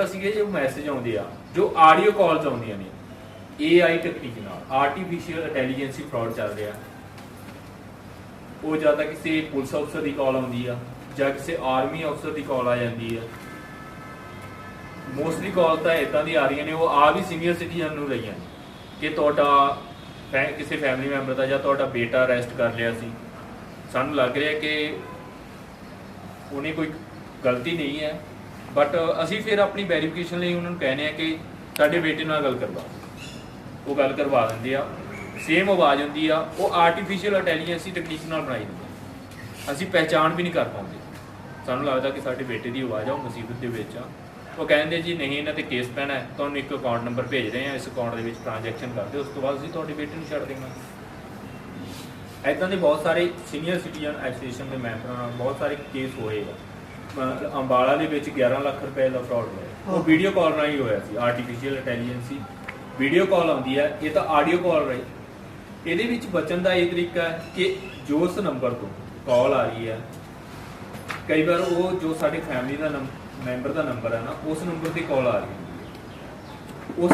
ਤਾਂ ਸੀਗੇ ਜੋ ਮੈਸੇਜ ਆਉਂਦੇ ਆ, ਜੋ ਆਡੀਓ ਕਾਲਸ ਆਉਂਦੀਆਂ ਨੇ AI ਤਕਨੀਕ ਨਾਲ ਆਰਟੀਫੀਸ਼ੀਅਲ ਇੰਟੈਲੀਜੈਂਸੀ ਫਰਾਡ ਚੱਲ ਰਿਹਾ। ਉਹ ਜਾਂ ਤਾਂ ਕਿਸੇ ਪੁਲਿਸ ਅਫਸਰ ਦੀ ਕਾਲ ਆਉਂਦੀ ਆ, ਜਾਂ ਕਿਸੇ ਆਰਮੀ ਅਫਸਰ ਦੀ ਕਾਲ ਆ ਜਾਂਦੀ ਆ। ਮੋਸਟਲੀ ਕਾਲ ਤਾਂ ਇਦਾਂ ਦੀ ਆ ਰਹੀਆਂ ਨੇ, ਉਹ ਆ ਵੀ ਸੀਨੀਅਰ ਸਿਟੀਜ਼ਨ ਨੂੰ ਰਹੀਆਂ ਨੇ, ਕਿ ਤੁਹਾਡਾ ਕਿਸੇ ਫੈਮਿਲੀ ਮੈਂਬਰ ਦਾ ਜਾਂ ਤੁਹਾਡਾ ਬੇਟਾ ਅਰੈਸਟ ਕਰ ਲਿਆ ਸੀ। ਸਾਨੂੰ ਲੱਗ ਰਿਹਾ ਕਿ ਉਹਨੇ ਕੋਈ ਗਲਤੀ ਨਹੀਂ ਹੈ। ਬਟ ਅਸੀਂ ਫਿਰ ਆਪਣੀ ਵੈਰੀਫਿਕੇਸ਼ਨ ਲਈ ਉਹਨਾਂ ਨੂੰ ਕਹਿੰਦੇ ਆ ਕਿ ਸਾਡੇ ਬੇਟੇ ਨਾਲ ਗੱਲ ਕਰਵਾ ਉਹ ਗੱਲ ਕਰਵਾ ਦਿੰਦੇ ਆ। ਸੇਮ ਆਵਾਜ਼ ਹੁੰਦੀ ਆ। ਉਹ ਆਰਟੀਫੀਸ਼ੀਅਲ ਇੰਟੈਲੀਜੈਂਸੀ ਟੈਕਨੀਕ ਨਾਲ ਬਣਾਈ ਹੁੰਦੀ ਅਸੀਂ ਪਹਿਚਾਣ ਵੀ ਨਹੀਂ ਕਰ ਪਾਉਂਦੇ। ਸਾਨੂੰ ਲੱਗਦਾ ਕਿ ਸਾਡੇ ਬੇਟੇ ਦੀ ਆਵਾਜ਼ ਆ, ਉਹ ਮੁਸੀਬਤ ਦੇ ਵਿੱਚ ਆ। ਉਹ ਕਹਿੰਦੇ ਜੀ, ਨਹੀਂ, ਇਹਨਾਂ ਤੇ ਕੇਸ ਪੈਣਾ ਹੈ। ਤੁਹਾਨੂੰ ਇੱਕ ਅਕਾਊਂਟ ਨੰਬਰ ਭੇਜ ਰਹੇ ਆ ਇਸ ਅਕਾਊਂਟ ਦੇ ਵਿੱਚ ਟ੍ਰਾਂਜੈਕਸ਼ਨ ਕਰਦੇ ਉਸ ਤੋਂ ਬਾਅਦ ਅਸੀਂ ਤੁਹਾਡੇ ਬੇਟੇ ਨੂੰ ਛੱਡ ਦੇਣਾ ਐਦਾਂ ਦੇ ਬਹੁਤ ਸਾਰੇ ਸੀਨੀਅਰ ਸਿਟੀਜ਼ਨ ਐਸੋਸੀਏਸ਼ਨ ਦੇ ਮੈਂਬਰਾਂ ਨਾਲ ਬਹੁਤ ਸਾਰੇ ਕੇਸ ਹੋਏ ਆ। ਅੰਬਾਲਾ ਦੇ ਵਿੱਚ 11 ਲੱਖ ਰੁਪਏ ਦਾ ਫਰਾਡ ਹੋਇਆ। ਉਹ ਵੀਡੀਓ ਕਾਲ ਰਾਹੀਂ ਹੋਇਆ ਸੀ ਆਰਟੀਫੀਸ਼ੀਅਲ ਇੰਟੈਲੀਜੈਂਸੀ ਵੀਡੀਓ ਕਾਲ ਆਉਂਦੀ ਹੈ ਇਹ ਤਾਂ ਆਡੀਓ ਕਾਲ ਰਾਹੀਂ। ਇਹਦੇ ਵਿੱਚ ਬਚਣ ਦਾ ਇਹ ਤਰੀਕਾ ਹੈ ਕਿ ਜੋ ਉਸ ਨੰਬਰ ਤੋਂ ਕਾਲ ਆ ਰਹੀ ਹੈ। ਕਈ ਵਾਰ ਉਹ ਜੋ ਸਾਡੇ ਫੈਮਿਲੀ ਦਾ ਮੈਂਬਰ ਦਾ ਨੰਬਰ ਹੈ ਨਾ ਉਸ ਨੰਬਰ ਤੇ ਕਾਲ ਆ ਰਹੀ ਹੈ। ਉਸ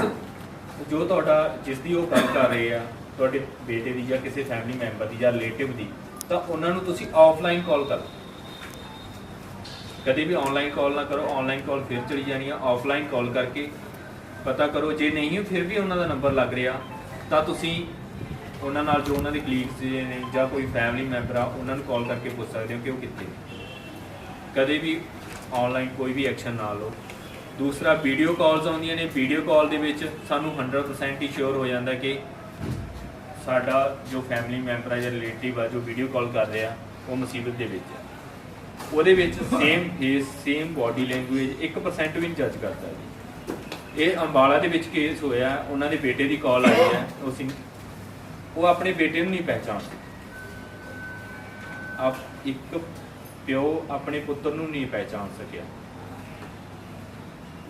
ਜੋ ਤੁਹਾਡਾ ਜਿਸ ਦੀ ਉਹ ਗੱਲ ਕਰ ਰਹੇ ਆ ਤੁਹਾਡੇ ਬੇਟੇ ਦੀ ਜਾਂ ਕਿਸੇ ਫੈਮਿਲੀ ਮੈਂਬਰ ਦੀ ਜਾਂ ਰਿਲੇਟਿਵ ਦੀ ਤਾਂ ਉਹਨਾਂ ਨੂੰ ਤੁਸੀਂ ਆਫਲਾਈਨ ਕਾਲ ਕਰੋ ਕਦੇ ਵੀ ਆਨਲਾਈਨ ਕਾਲ ਨਾ ਕਰੋ ਆਨਲਾਈਨ ਕਾਲ ਫਿਰ ਚਲੀ ਜਾਣੀ ਆ ਆਫਲਾਈਨ ਕਾਲ ਕਰਕੇ ਪਤਾ ਕਰੋ, ਜੇ ਨਹੀਂ ਫਿਰ ਵੀ ਉਹਨਾਂ ਦਾ ਨੰਬਰ ਲੱਗ ਰਿਹਾ। ਤਾਂ ਤੁਸੀਂ ਉਹਨਾਂ ਨਾਲ ਜੋ ਉਹਨਾਂ ਦੇ ਕਲੀਗਸ ਨੇ ਜਾਂ ਕੋਈ ਫੈਮਿਲੀ ਮੈਂਬਰ ਆ, ਉਹਨਾਂ ਨੂੰ ਕਾਲ ਕਰਕੇ ਪੁੱਛ ਸਕਦੇ ਹੋ ਕਿ ਉਹ ਕਿੱਥੇ ਕਦੇ ਵੀ ਆਨਲਾਈਨ ਕੋਈ ਵੀ ਐਕਸ਼ਨ ਨਾ ਲਓ। ਦੂਸਰਾ ਵੀਡੀਓ ਕਾਲਸ ਆਉਂਦੀਆਂ ਨੇ। ਵੀਡੀਓ ਕਾਲ ਦੇ ਵਿੱਚ ਸਾਨੂੰ 100% ਹੀ ਸ਼ੋਰ ਹੋ ਜਾਂਦਾ ਕਿ ਸਾਡਾ ਜੋ ਫੈਮਿਲੀ ਮੈਂਬਰ ਆ ਜਾਂ ਰਿਲੇਟਿਵ ਆ, ਜੋ ਵੀਡੀਓ ਕਾਲ ਕਰ ਰਿਹਾ, ਉਹ ਮੁਸੀਬਤ ਦੇ ਵਿੱਚ ਆ। ਉਹਦੇ ਵਿੱਚ same face same body language 1% ਵੀ ਨਹੀਂ ਜੱਜ ਕਰਦਾ ਜੀ। ਇਹ ਅੰਬਾਲਾ ਦੇ ਵਿੱਚ ਕੇਸ ਹੋਇਆ, ਉਹਨਾਂ ਦੇ ਬੇਟੇ ਦੀ ਕਾਲ ਆਈ ਹੈ, ਉਹ ਸਿੰਘ ਉਹ ਆਪਣੇ ਬੇਟੇ ਨੂੰ ਨਹੀਂ ਪਹਿਚਾਣਦੇ ਆਪ ਇੱਕ ਪਿਓ ਆਪਣੇ ਪੁੱਤਰ ਨੂੰ ਨਹੀਂ ਪਹਿਚਾਣ ਸਕਿਆ।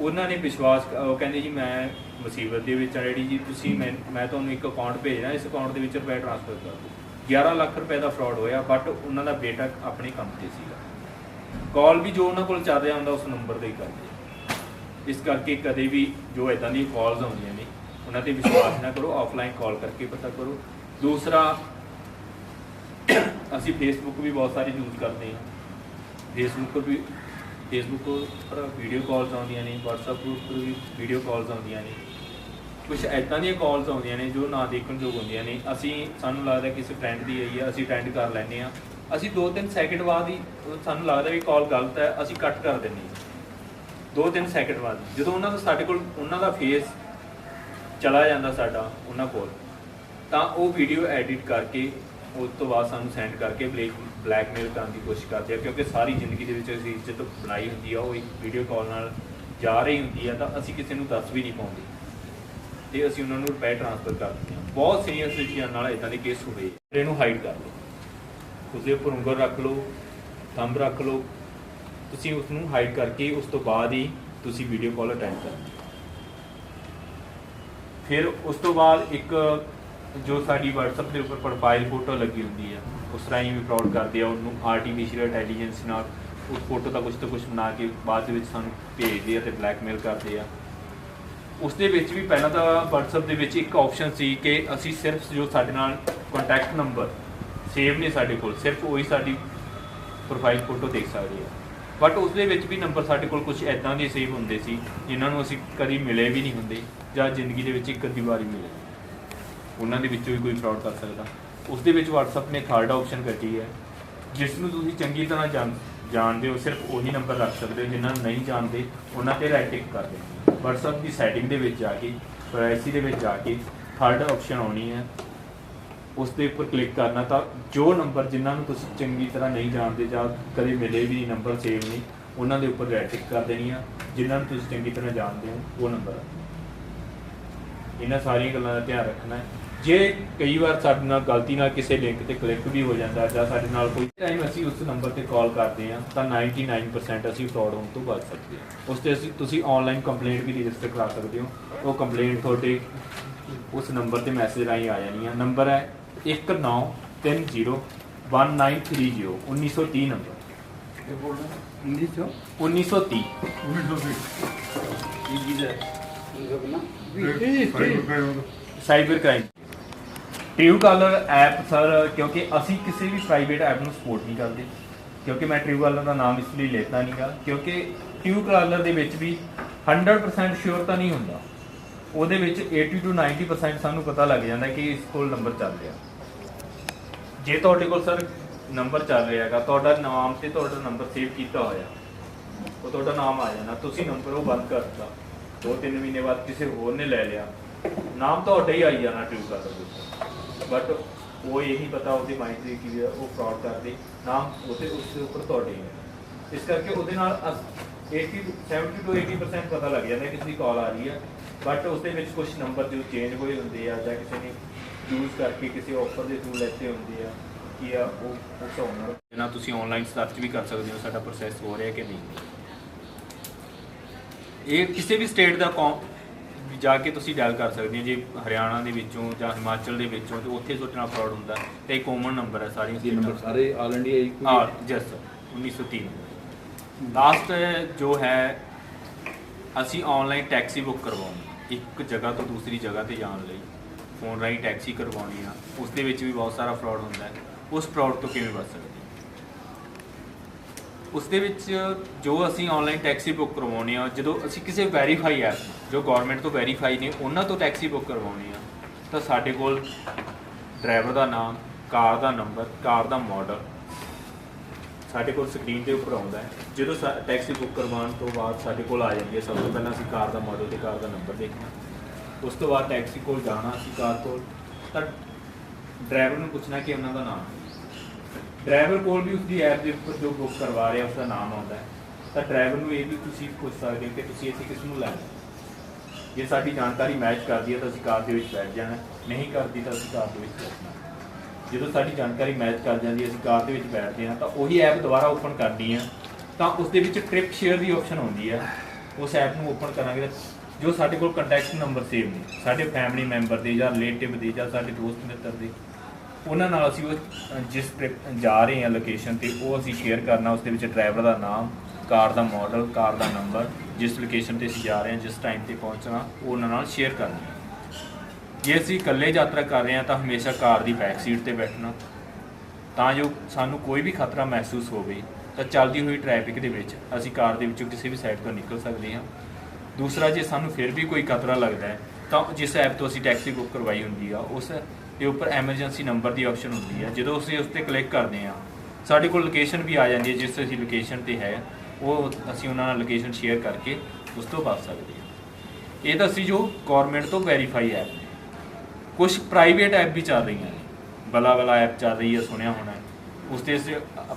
ਉਹਨਾਂ ਨੇ ਵਿਸ਼ਵਾਸ ਉਹ ਕਹਿੰਦੇ ਜੀ, ਮੈਂ ਮੁਸੀਬਤ ਦੇ ਵਿੱਚ ਆ ਜਿਹੜੀ ਜੀ, ਤੁਸੀਂ ਮੈਂ ਮੈਂ ਤੁਹਾਨੂੰ ਇੱਕ ਅਕਾਊਂਟ ਭੇਜਣਾ, ਇਸ ਅਕਾਊਂਟ ਦੇ ਵਿੱਚ ਰੁਪਏ ਟ੍ਰਾਂਸਫਰ ਕਰ ਦਿਓ। 11 ਲੱਖ ਰੁਪਏ ਦਾ ਫਰਾਡ ਹੋਇਆ ਬਟ ਉਹਨਾਂ ਦਾ ਬੇਟਾ ਆਪਣੇ ਕੰਮ ਤੇ ਸੀਗਾ। ਕਾਲ ਵੀ ਜੋ ਉਹਨਾਂ ਕੋਲ ਚੱਲ ਰਿਹਾ ਹੁੰਦਾ ਉਸ ਨੰਬਰ ਤੇ ਹੀ ਕਰਦੇ ਇਸ ਕਰਕੇ ਕਦੇ ਵੀ ਜੋ ਇਦਾਂ ਦੀ ਕਾਲਸ ਆਉਂਦੀਆਂ ਨੇ, ਉਹਨਾਂ ਤੇ ਵਿਸ਼ਵਾਸ ਨਾ ਕਰੋ ਆਫਲਾਈਨ ਕਾਲ ਕਰਕੇ ਪਤਾ ਕਰੋ। ਦੂਸਰਾ, ਅਸੀਂ ਫੇਸਬੁੱਕ ਵੀ ਬਹੁਤ ਸਾਰੇ ਯੂਜ਼ ਕਰਦੇ ਹਾਂ। ਫੇਸਬੁੱਕ ਵੀ ਫੇਸਬੁੱਕ ਉੱਪਰ ਵੀਡੀਓ ਕਾਲਸ ਆਉਂਦੀਆਂ ਨੇ, WhatsApp ਉੱਪਰ ਵੀ ਵੀਡੀਓ ਕਾਲਸ ਆਉਂਦੀਆਂ ਨੇ। ਕੁਝ ਐਦਾਂ ਦੀਆਂ ਕਾਲਸ ਆਉਂਦੀਆਂ ਨੇ ਜੋ ਨਾ ਦੇਖਣ ਯੋਗ ਹੁੰਦੀਆਂ ਨੇ। ਅਸੀਂ, ਸਾਨੂੰ ਲੱਗਦਾ ਕਿਸੇ ਫਰੈਂਡ ਦੀ ਆਈ ਹੈ ਅਸੀਂ ਅਟੈਂਡ ਕਰ ਲੈਂਦੇ ਆ ਅਸੀਂ 2-3 ਸੈਕਿੰਡ ਬਾਅਦ ਹੀ ਸਾਨੂੰ ਲੱਗਦਾ ਵੀ ਕਾਲ ਗਲਤ ਹੈ, ਅਸੀਂ ਕੱਟ ਕਰ ਦਿੰਦੇ ਹਾਂ 2-3 ਸੈਕਿੰਡ ਬਾਅਦ ਜਦੋਂ ਉਹਨਾਂ ਦਾ ਸਾਡੇ ਕੋਲ, ਉਹਨਾਂ ਦਾ ਫੇਸ ਚਲਾ ਜਾਂਦਾ ਸਾਡਾ, ਉਹਨਾਂ ਕੋਲ, ਤਾਂ ਉਹ ਵੀਡੀਓ ਐਡਿਟ ਕਰਕੇ, ਉਸ ਤੋਂ ਬਾਅਦ ਸਾਨੂੰ ਸੈਂਡ ਕਰਕੇ ਬਲੈਕ ਬਲੈਕਮੇਲ ਕਰਨ ਦੀ ਕੋਸ਼ਿਸ਼ ਕਰਦੇ ਆ, ਕਿਉਂਕਿ ਸਾਰੀ ਜ਼ਿੰਦਗੀ ਦੇ ਵਿੱਚ ਅਸੀਂ ਇੱਜ਼ਤ ਬਣਾਈ ਹੁੰਦੀ ਆ, ਉਹ ਇੱਕ ਵੀਡੀਓ ਕਾਲ ਨਾਲ ਜਾ ਰਹੀ ਹੁੰਦੀ ਆ, ਤਾਂ ਅਸੀਂ ਕਿਸੇ ਨੂੰ ਦੱਸ ਵੀ ਨਹੀਂ ਪਾਉਂਦੇ। ਤੇ ਅਸੀਂ ਉਹਨਾਂ ਨੂੰ ਰੁਪਏ ਟ੍ਰਾਂਸਫਰ ਕਰ ਦਿੰਦੇ ਹਾਂ ਬਹੁਤ ਸੀਨੀਅਰ ਸਿਟੀਜ਼ਨ ਨਾਲ ਇਦਾਂ ਦੇ ਕੇਸ ਹੋਏ ਇਹਨੂੰ ਹਾਈਡ ਕਰ ਲਓ ਉਸਦੇ ਉੱਪਰ ਉਂਗਲ ਰੱਖ ਲਓ ਥੰਬ ਰੱਖ ਲਓ। ਤੁਸੀਂ ਉਸ ਨੂੰ ਹਾਈਡ ਕਰਕੇ ਉਸ ਤੋਂ ਬਾਅਦ ਹੀ ਤੁਸੀਂ ਵੀਡੀਓ ਕਾਲ ਅਟੈਂਡ ਕਰਨੀ। ਫਿਰ ਉਸ ਤੋਂ ਬਾਅਦ ਇੱਕ ਜੋ ਸਾਡੀ WhatsApp ਦੇ ਉੱਪਰ ਪ੍ਰੋਫਾਈਲ ਫੋਟੋ ਲੱਗੀ ਹੁੰਦੀ ਆ, ਉਸ ਰਾਹੀਂ ਵੀ ਫਰਾਡ ਕਰਦੇ ਆ ਉਹਨੂੰ ਆਰਟੀਫੀਸ਼ੀਅਲ ਇੰਟੈਲੀਜੈਂਸ ਨਾਲ। ਉਸ ਫੋਟੋ ਦਾ ਕੁਝ ਤੋਂ ਕੁਝ ਬਣਾ ਕੇ ਬਾਅਦ ਦੇ ਵਿੱਚ ਸਾਨੂੰ ਭੇਜਦੇ ਆ ਤੇ ਬਲੈਕਮੇਲ ਕਰਦੇ ਆ। ਉਸ ਦੇ ਵਿੱਚ ਵੀ ਪਹਿਲਾਂ ਤਾਂ WhatsApp ਦੇ ਵਿੱਚ ਇੱਕ ਆਪਸ਼ਨ ਸੀ ਕਿ ਅਸੀਂ ਸਿਰਫ ਜੋ ਸਾਡੇ ਨਾਲ ਕੰਟੈਕਟ ਨੰਬਰ ਸੇਵ ਨੇ ਸਾਡੇ ਕੋਲ, ਸਿਰਫ ਉਹੀ ਸਾਡੀ ਪ੍ਰੋਫਾਈਲ ਫੋਟੋ ਦੇਖ ਸਕਦੇ ਆ। ਬਟ ਉਸ ਦੇ ਵਿੱਚ ਵੀ ਨੰਬਰ ਸਾਡੇ ਕੋਲ ਕੁਝ ਐਦਾਂ ਦੇ ਸੇਵ ਹੁੰਦੇ ਸੀ, ਜਿਨ੍ਹਾਂ ਨੂੰ ਅਸੀਂ ਕਦੀ ਮਿਲੇ ਵੀ ਨਹੀਂ ਹੁੰਦੇ, ਜਾਂ ਜ਼ਿੰਦਗੀ ਦੇ ਵਿੱਚ ਇੱਕ ਅੱਧੀ ਵਾਰੀ ਮਿਲੇ। ਉਹਨਾਂ ਦੇ ਵਿੱਚੋਂ ਵੀ ਕੋਈ ਫਰਾਡ ਕਰ ਸਕਦਾ। ਉਸ ਦੇ ਵਿੱਚ WhatsApp ਨੇ ਥਰਡ ਆਪਸ਼ਨ ਕੱਢੀ ਹੈ। ਜਿਸ ਨੂੰ ਤੁਸੀਂ ਚੰਗੀ ਤਰ੍ਹਾਂ ਜਾਣ, ਜਾਣਦੇ ਹੋ, ਸਿਰਫ ਉਹੀ ਨੰਬਰ ਰੱਖ ਸਕਦੇ ਹੋ, ਜਿਨ੍ਹਾਂ ਨੂੰ ਨਹੀਂ ਜਾਣਦੇ, ਉਹਨਾਂ ਤੇ ਰਾਈਟ ਟਿਕ ਕਰ ਦਿਓ। WhatsApp ਦੀ ਸੈਟਿੰਗ ਦੇ ਵਿੱਚ ਜਾ ਕੇ ਪ੍ਰਾਈਵੇਸੀ ਦੇ ਵਿੱਚ ਜਾ ਕੇ ਥਰਡ ਆਪਸ਼ਨ ਆਉਣੀ ਹੈ। ਉਸ ਦੇ ਉੱਪਰ ਕਲਿੱਕ ਕਰਨਾ ਤਾਂ ਜੋ ਨੰਬਰ ਜਿਨ੍ਹਾਂ ਨੂੰ ਤੁਸੀਂ ਚੰਗੀ ਤਰ੍ਹਾਂ ਨਹੀਂ ਜਾਣਦੇ ਜਾਂ ਕਦੇ ਮਿਲੇ ਵੀ ਨਹੀਂ ਨੰਬਰ ਸੇਵ ਨਹੀਂ, ਉਹਨਾਂ ਦੇ ਉੱਪਰ ਰਾਈਟ ਟਿਕ ਕਰ ਦੇਣੀ ਆ। ਜਿਨ੍ਹਾਂ ਨੂੰ ਤੁਸੀਂ ਚੰਗੀ ਤਰ੍ਹਾਂ ਜਾਣਦੇ ਹੋ, ਉਹ ਨੰਬਰ ਇਹਨਾਂ ਸਾਰੀਆਂ ਗੱਲਾਂ ਦਾ ਧਿਆਨ ਰੱਖਣਾ ਹੈ। ਜੇ ਕਈ ਵਾਰ ਸਾਡੇ ਨਾਲ ਗਲਤੀ ਨਾਲ ਕਿਸੇ ਲਿੰਕ ਤੇ ਕਲਿੱਕ ਵੀ ਹੋ ਜਾਂਦਾ ਜਾਂ ਸਾਡੇ ਨਾਲ ਕੋਈ ਟਾਈਮ ਅਸੀਂ ਉਸ ਨੰਬਰ ਤੇ ਕਾਲ ਕਰਦੇ ਹਾਂ, ਤਾਂ 99% ਅਸੀਂ ਫਰਾਡ ਹੋਣ ਤੋਂ ਬਚ ਸਕਦੇ ਹਾਂ। ਉਸ ਤੇ ਅਸੀਂ, ਤੁਸੀਂ ਆਨਲਾਈਨ ਕੰਪਲੇਂਟ ਵੀ ਰਜਿਸਟਰ ਕਰਾ ਸਕਦੇ ਹੋ। ਉਹ ਕੰਪਲੇਂਟ ਤੁਹਾਡੇ ਉਸ ਨੰਬਰ ਤੇ ਮੈਸੇਜ ਰਾਹੀਂ ਆ ਜਾਣੀ ਆ। ਨੰਬਰ ਹੈ 19301930 1930 ਨੰਬਰ ਇਹ ਬੋਲਣਾ 1900 1930 ਇਹ ਜੀ ਦਾ cyber crime Truecaller app sir ਕਿਉਂਕਿ ਅਸੀਂ ਕਿਸੇ ਵੀ ਪ੍ਰਾਈਵੇਟ ਐਪ ਨੂੰ ਸਪੋਰਟ ਨਹੀਂ ਕਰਦੇ। ਕਿਉਂਕਿ ਮੈਂ ਟ੍ਰੂ ਕਾਲਰ ਦਾ ਨਾਮ ਇਸ ਲਈ ਲੈਤਾ ਨਹੀਂਗਾ ਕਿਉਂਕਿ ਟ੍ਰੂ ਕਾਲਰ ਦੇ ਵਿੱਚ ਵੀ 100% ਸ਼ੋਰ ਤਾਂ ਨਹੀਂ ਹੁੰਦਾ। ਉਹਦੇ ਵਿੱਚ 80 ਤੋਂ 90% ਸਾਨੂੰ ਪਤਾ ਲੱਗ ਜਾਂਦਾ ਕਿ ਇਸ ਕੋਲ ਨੰਬਰ ਚੱਲ ਰਿਹਾ। ਜੇ ਤੁਹਾਡੇ ਕੋਲ ਸਰ ਨੰਬਰ ਚੱਲ ਰਿਹਾ ਹੈਗਾ ਤੁਹਾਡਾ ਨਾਮ ਤੇ ਤੁਹਾਡਾ ਨੰਬਰ ਸੇਵ ਕੀਤਾ ਹੋਇਆ। ਉਹ ਤੁਹਾਡਾ ਨਾਮ ਆ ਜਾਣਾ ਤੁਸੀਂ ਨੰਬਰ ਉਹ ਬੰਦ ਕਰਤਾ ਦੋ ਤਿੰਨ ਮਹੀਨੇ ਬਾਅਦ ਕਿਸੇ ਹੋਰ ਨੇ ਲੈ ਲਿਆ। ਨਾਮ ਤੁਹਾਡਾ ਹੀ ਆਈ ਜਾਣਾ ਟਿਊ ਕਰ ਦੇ ਬਟ ਉਹ ਇਹੀ ਪਤਾ ਉਹਦੇ ਮਾਈਂਡ ਦੇ ਕੀ ਹੈ, ਉਹ ਫਰਾਡ ਕਰਦੇ। ਨਾਮ ਉਹਦੇ ਉਸ ਦੇ ਉੱਪਰ ਤੁਹਾਡੇ ਹੀ ਹੈ ਇਸ ਕਰਕੇ ਉਹਦੇ ਨਾਲ ਅਸ- 80 70 ਤੋਂ 80% ਪਤਾ ਲੱਗ ਜਾਂਦਾ ਕਿ ਕਿਸੇ ਕਾਲ ਆ ਰਹੀ ਹੈ ਬਟ ਉਸ ਦੇ ਵਿੱਚ ਕੁਝ ਨੰਬਰ ਜੋ ਚੇਂਜ ਹੋਏ ਹੁੰਦੇ ਆ ਜਾਂ ਕਿਸੇ ਨੇ ਯੂਜ਼ ਕਰਕੇ ਕਿਸੇ ਆਫਰ ਦੇ ਥਰੂ ਲੈਤੇ ਹੁੰਦੇ ਆ ਕੀ ਆ ਉਹ ਉਹ ਓਨਰ ਇਹਨਾਂ ਤੁਸੀਂ ਆਨਲਾਈਨ ਸਰਚ ਵੀ ਕਰ ਸਕਦੇ ਹੋ ਸਾਡਾ ਪ੍ਰੋਸੈਸ ਹੋ ਰਿਹਾ ਕਿ ਨਹੀਂ। ਇਹ ਕਿਸੇ ਵੀ ਸਟੇਟ ਦਾ ਕੌਮ ਜਾ ਕੇ ਤੁਸੀਂ ਡਾਇਲ ਕਰ ਸਕਦੇ ਹੋ ਜੇ ਹਰਿਆਣਾ ਦੇ ਵਿੱਚੋਂ ਜਾਂ ਹਿਮਾਚਲ ਦੇ ਵਿੱਚੋਂ ਤੇ ਉੱਥੇ ਤੁਹਾਡੇ ਨਾਲ ਫਰਾਡ ਹੁੰਦਾ ਤੇ ਇਹ ਕਾਮਨ ਨੰਬਰ ਹੈ ਸਾਰੀਆਂ ਇਹ ਨੰਬਰ ਸਾਰੇ ਆਲ ਇੰਡੀਆ ਇੱਕ ਹੀ ਹਾਂ। ਜਸ 1903 ਲਾਸਟ ਜੋ ਹੈ ਅਸੀਂ ਆਨਲਾਈਨ ਟੈਕਸੀ ਬੁੱਕ ਕਰਵਾਉਣੀ ਇੱਕ ਜਗ੍ਹਾ ਤੋਂ ਦੂਸਰੀ ਜਗ੍ਹਾ ਤੇ ਜਾਣ ਲਈ। ਫੋਨ ਰਾਹੀਂ ਟੈਕਸੀ ਕਰਵਾਉਣੀ ਆ ਉਸ ਦੇ ਵਿੱਚ ਵੀ ਬਹੁਤ ਸਾਰਾ ਫਰਾਡ ਹੁੰਦਾ ਹੈ। ਉਸ ਫਰਾਡ ਤੋਂ ਕਿਵੇਂ ਬਚ ਸਕਦੇ ਉਸ ਦੇ ਵਿੱਚ ਜੋ ਅਸੀਂ ਆਨਲਾਈਨ ਟੈਕਸੀ ਬੁੱਕ ਕਰਵਾਉਣੀ ਆ, ਜਦੋਂ ਅਸੀਂ ਕਿਸੇ ਵੈਰੀਫਾਈ ਐਪ ਜੋ ਗਵਰਨਮੈਂਟ ਤੋਂ ਵੈਰੀਫਾਈ ਨੇ, ਉਹਨਾਂ ਤੋਂ ਟੈਕਸੀ ਬੁੱਕ ਕਰਵਾਉਣੀ ਆ, ਤਾਂ ਸਾਡੇ ਕੋਲ ਡਰਾਈਵਰ ਦਾ ਨਾਮ, ਕਾਰ ਦਾ ਨੰਬਰ ਕਾਰ ਦਾ ਮਾਡਲ ਸਾਡੇ ਕੋਲ ਸਕਰੀਨ ਦੇ ਉੱਪਰ ਆਉਂਦਾ ਹੈ। ਜਦੋਂ ਸਾ- ਟੈਕਸੀ ਬੁੱਕ ਕਰਵਾਉਣ ਤੋਂ ਬਾਅਦ ਸਾਡੇ ਕੋਲ ਆ ਜਾਂਦੀ ਹੈ। ਸਭ ਤੋਂ ਪਹਿਲਾਂ ਅਸੀਂ ਕਾਰ ਦਾ ਮਾਡਲ ਤੇ ਕਾਰ ਦਾ ਨੰਬਰ ਦੇਖਣਾ। ਉਸ ਤੋਂ ਬਾਅਦ ਟੈਕਸੀ ਕੋਲ ਜਾਣਾ ਅਸੀਂ ਕਾਰ ਕੋਲ। ਤਾਂ ਡਰਾਈਵਰ ਨੂੰ ਪੁੱਛਣਾ ਕਿ ਉਹਨਾਂ ਦਾ ਨਾਮ ਡਰਾਈਵਰ ਕੋਲ ਵੀ ਉਸਦੀ ਐਪ ਦੇ ਉੱਪਰ ਜੋ ਬੁੱਕ ਕਰਵਾ ਰਿਹਾ, ਉਸਦਾ ਨਾਮ ਆਉਂਦਾ ਹੈ। ਤਾਂ ਡਰਾਈਵਰ ਨੂੰ ਇਹ ਵੀ ਤੁਸੀਂ ਪੁੱਛ ਸਕਦੇ ਹੋ ਕਿ ਤੁਸੀਂ ਇੱਥੇ ਕਿਸ ਨੂੰ ਲੈਣਾ ਜੇ ਸਾਡੀ ਜਾਣਕਾਰੀ ਮੈਚ ਕਰਦੀ ਹੈ ਤਾਂ ਅਸੀਂ ਕਾਰ ਦੇ ਵਿੱਚ ਬੈਠ ਜਾਣਾ ਨਹੀਂ ਕਰਦੀ ਤਾਂ ਅਸੀਂ ਕਾਰ ਦੇ ਵਿੱਚ ਬੈਠਣਾ ਜਦੋਂ ਸਾਡੀ ਜਾਣਕਾਰੀ ਮੈਚ ਕਰ ਜਾਂਦੀ ਹੈ, ਅਸੀਂ ਕਾਰ ਦੇ ਵਿੱਚ ਬੈਠਦੇ ਹਾਂ, ਤਾਂ ਉਹੀ ਐਪ ਦੁਬਾਰਾ ਓਪਨ ਕਰਨੀ ਹੈ। ਤਾਂ ਉਸ ਦੇ ਵਿੱਚ ਟ੍ਰਿਪ ਸ਼ੇਅਰ ਦੀ ਆਪਸ਼ਨ ਹੁੰਦੀ ਹੈ। ਉਸ ਐਪ ਨੂੰ ਓਪਨ ਕਰਾਂਗੇ ਤਾਂ ਜੋ ਸਾਡੇ ਕੋਲ ਕੰਟੈਕਟ ਨੰਬਰ ਸੇਵ ਨੇ ਸਾਡੇ ਫੈਮਿਲੀ ਮੈਂਬਰ ਦੇ ਜਾਂ ਰਿਲੇਟਿਵ ਦੇ ਜਾਂ ਸਾਡੇ ਦੋਸਤ ਮਿੱਤਰ ਦੇ। ਉਹਨਾਂ ਨਾਲ ਅਸੀਂ ਉਹ ਜਿਸ ਟ੍ਰਿਪ ਜਾ ਰਹੇ ਹਾਂ ਲੋਕੇਸ਼ਨ ਤੇ, ਉਹ ਅਸੀਂ ਸ਼ੇਅਰ ਕਰਨਾ, ਉਸ ਦੇ ਵਿੱਚ ਡਰਾਈਵਰ ਦਾ ਨਾਮ, ਕਾਰ ਦਾ ਮਾਡਲ ਕਾਰ ਦਾ ਨੰਬਰ ਜਿਸ ਲੋਕੇਸ਼ਨ ਤੇ ਅਸੀਂ ਜਾ ਰਹੇ ਹਾਂ, ਜਿਸ ਟਾਈਮ ਤੇ ਪਹੁੰਚਣਾ, ਉਹ ਉਹਨਾਂ ਨਾਲ ਸ਼ੇਅਰ ਕਰਨਾ ਜੇ ਅਸੀਂ ਇਕੱਲੇ ਯਾਤਰਾ ਕਰ ਰਹੇ ਹਾਂ, ਤਾਂ ਹਮੇਸ਼ਾ ਕਾਰ ਦੀ ਬੈਕ ਸੀਟ ਤੇ ਬੈਠਣਾ। ਤਾਂ ਜੋ ਸਾਨੂੰ ਕੋਈ ਵੀ ਖਤਰਾ ਮਹਿਸੂਸ ਹੋਵੇ, ਤਾਂ ਚੱਲਦੀ ਹੋਈ ਟ੍ਰੈਫਿਕ ਦੇ ਵਿੱਚ ਅਸੀਂ ਕਾਰ ਦੇ ਵਿੱਚੋਂ ਕਿਸੇ ਵੀ ਸਾਈਡ ਤੋਂ ਨਿਕਲ ਸਕਦੇ ਹਾਂ। ਦੂਸਰਾ ਜੇ ਸਾਨੂੰ ਫਿਰ ਵੀ ਕੋਈ ਖਤਰਾ ਲੱਗਦਾ ਹੈ, ਤਾਂ ਜਿਸ ਐਪ ਤੋਂ ਅਸੀਂ ਟੈਕਸੀ ਬੁੱਕ ਕਰਵਾਈ ਹੁੰਦੀ ਆ, ਉਸ ਦੇ ਉੱਪਰ ਐਮਰਜੈਂਸੀ ਨੰਬਰ ਦੀ ਆਪਸ਼ਨ ਹੁੰਦੀ ਆ ਜਦੋਂ ਅਸੀਂ ਉਸ ਤੇ ਕਲਿੱਕ ਕਰਦੇ ਹਾਂ ਸਾਡੇ ਕੋਲ ਲੋਕੇਸ਼ਨ ਵੀ ਆ ਜਾਂਦੀ ਹੈ ਜਿਸ ਅਸੀਂ ਲੋਕੇਸ਼ਨ ਤੇ ਹੈ, ਉਹ ਅਸੀਂ ਉਹਨਾਂ ਨਾਲ ਲੋਕੇਸ਼ਨ ਸ਼ੇਅਰ ਕਰਕੇ ਉਸ ਤੋਂ ਵਰਤ ਸਕਦੇ ਹਾਂ ਇਹ ਤਾਂ ਅਸੀਂ ਜੋ ਗਵਰਨਮੈਂਟ ਤੋਂ ਵੈਰੀਫਾਈ ਐਪ ਨੇ ਕੁਝ ਪ੍ਰਾਈਵੇਟ ਐਪ ਵੀ ਚੱਲ ਰਹੀਆਂ ਨੇ, ਬਲਾ ਬਲਾ ਐਪ ਚੱਲ ਰਹੀ ਹੈ ਸੁਣਿਆ ਹੋਣਾ ਹੈ। ਉਸ ਤੇ